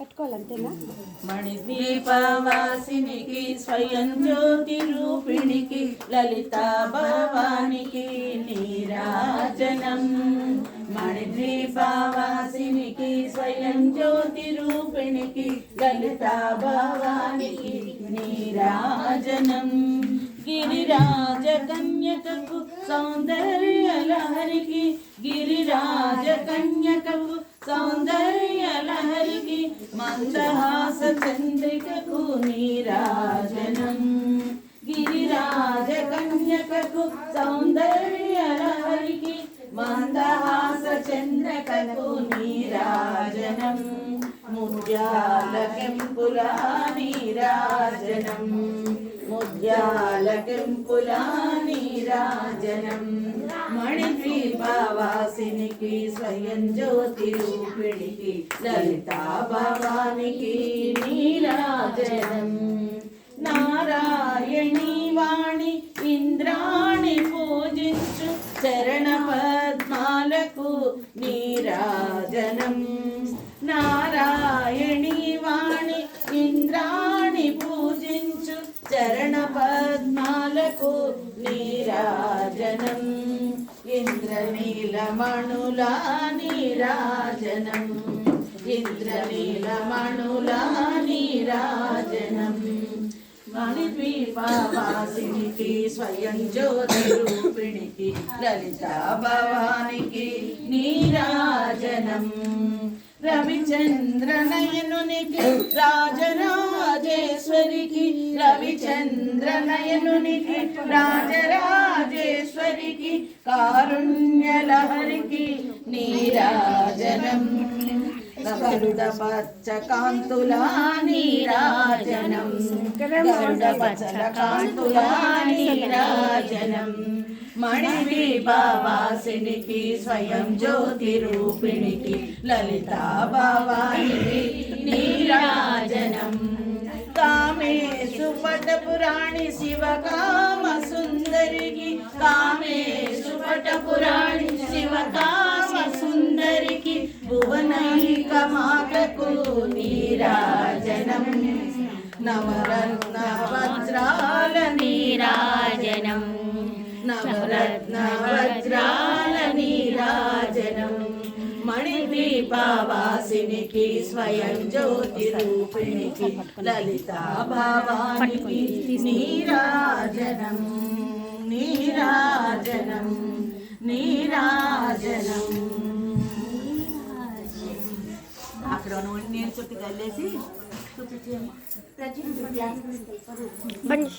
పట్టుకోవాలంతేనా? మణిద్వీపవాసినికి స్వయం జ్యోతి రూపిణికి లలిత భవానికి నీరాజనం. మణిద్వీపవాసినికి స్వయం జ్యోతి రూపిణికి లలిత భవానికి నీరాజనం. గిరిరాజ కన్యకకు సౌందర్య లహరికి గిరిరాజ కన్యకకు సౌందర్య లహరికి మందహాస చంద్రికకు నీరాజనం. గిరిరాజ కన్యకకు సౌందర్య లహరికి మందహాస చంద్రకకు నీరాజనం. ముద్యాల కెంపుల నీరాజనం ముద్యాల కెంపుల నీరాజనం మణిద్వీపవాసినికి స్వయం జ్యోతి రూపిణికి లలితా భవానికి నీరాజనం నారాయణి వాణి ఇంద్రాణి పూజించు చరణ పద్మాలకు నీరాజనం. నారాయణి వాణి ఇంద్రాణి పూజించు చరణ పద్మాలకు నీరాజనం. ఇంద్రనీలమణుల నీరాజనం ఇంద్రనీలమణుల నీరాజనం మణిద్వీపవాసినికి స్వయం జ్యోతి రూపిణికి లలిత భవానికి నీరాజనం. రవిచంద్రనయనునికి రాజరాజేశ్వరికి రవిచంద్రనయనునికి రాజరా రాజరాజేశ్వరికి కారుణ్యలహరికి నీరాజనం. గరుడ పచ్చ కాంతులా నీరాజనం. గరుడ పచ్చ కాంతులా నీరాజనం మణిద్వీపవాసినికి స్వయం జ్యోతి రూపిణికి లలితా భవానికి నీరాజనం. కామే సుపద పురాణి శివ కామ పటపురాణి శివకామ సుందరికి భువనైక మాతకు నీరాజనం. నవరత్న వజ్రాల నీరాజనం. నవరత్న వజ్రాల నీరాజనం మణిద్వీపవాసినికి స్వయం జ్యోతి రూపిణికి లలితా భావానికి నీరాజనం నీరాజనం నీరాజనం. అక్కడ నేను చుట్టూ కలిసి బండి